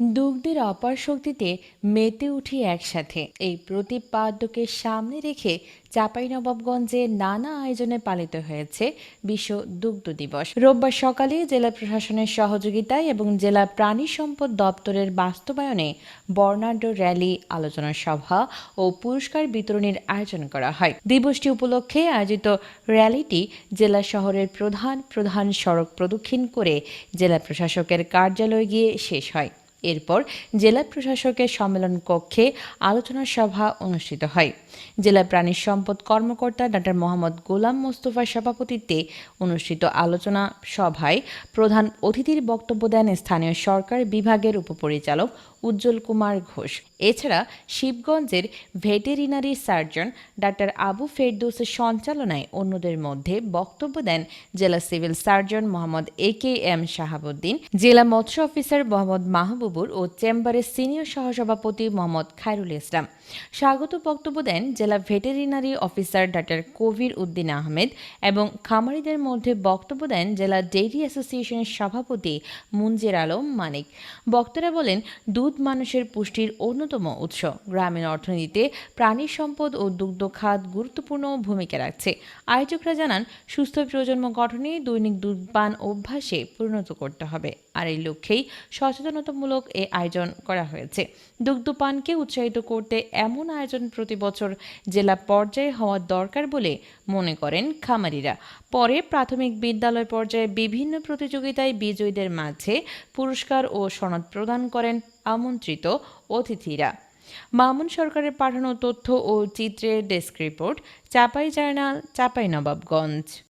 দুগ্ধের অপার শক্তিতে মেতে উঠি একসাথে। এই প্রতিপাদ্যকে সামনে রেখে চাঁপাইনবাবগঞ্জে নানা আয়োজনে পালিত হয়েছে বিশ্ব দুগ্ধ দিবস। রোববার সকালে জেলা প্রশাসনের সহযোগিতায় এবং জেলা প্রাণী সম্পদ দপ্তরের বাস্তবায়নে বর্ণাঢ্য র্যালি, আলোচনা সভা ও পুরস্কার বিতরণের আয়োজন করা হয়। দিবসটি উপলক্ষে আয়োজিত র্যালিটি জেলা শহরের প্রধান প্রধান সড়ক প্রদক্ষিণ করে জেলা প্রশাসকের কার্যালয়ে গিয়ে শেষ হয়। এরপর জেলা প্রশাসকের সম্মেলন কক্ষে আলোচনা সভা অনুষ্ঠিত হয়। জেলা প্রাণী সম্পদ কর্মকর্তা ডাক্তার মোহাম্মদ গোলাম মোস্তফার সভাপতিত্বে অনুষ্ঠিত আলোচনা সভায় প্রধান অতিথির বক্তব্য দেন স্থানীয় সরকার বিভাগের উপপরিচালক উজ্জ্বল কুমার ঘোষ। এছাড়া শিবগঞ্জের ভেটেরিনারি সার্জন ডাক্তার আবু ফেরদৌসের সঞ্চালনায় অন্যদের মধ্যে বক্তব্য দেন জেলা civil surgeon Mohammad A K M Shahabuddin, জেলা মৎস্য অফিসার মোহাম্মদ মাহবুবুর ও চেম্বারের সিনিয়র সহসভাপতি মোহাম্মদ খায়রুল ইসলাম। স্বাগত বক্তব্য দেন জেলা veterinary officer doctor Kabir Uddin Ahmed এবং খামারিদের মধ্যে বক্তব্য দেন জেলা ডেইরি অ্যাসোসিয়েশনের সভাপতি মুঞ্জের আলম মানিক। বক্তারা বলেন, দুধ মানুষের পুষ্টির অন্যতম উৎস। গ্রামীণ অর্থনীতিতে প্রাণী সম্পদ ও দুগ্ধ খাত গুরুত্বপূর্ণ ভূমিকা রাখছে। আয়োজকরা জানান, সুস্থ প্রজন্ম গঠনে দৈনিক দুধ পান অভ্যাসে পরিণত করতে হবে। আর এই লক্ষ্যেই সচেতনতামূলক এ আয়োজন করা হয়েছে। দুগ্ধপানকে উৎসাহিত করতে এমন আয়োজন প্রতি বছর জেলা পর্যায়ে হওয়া দরকার বলে মনে করেন খামারিরা। পরে প্রাথমিক বিদ্যালয় পর্যায়ে বিভিন্ন প্রতিযোগিতায় বিজয়ীদের মাঝে পুরস্কার ও সনদ প্রদান করেন আমন্ত্রিত অতিথিরা। মামুন সরকারের পাঠানো তথ্য ও চিত্রের desk report, Chapai journal, Chapai Nawabganj.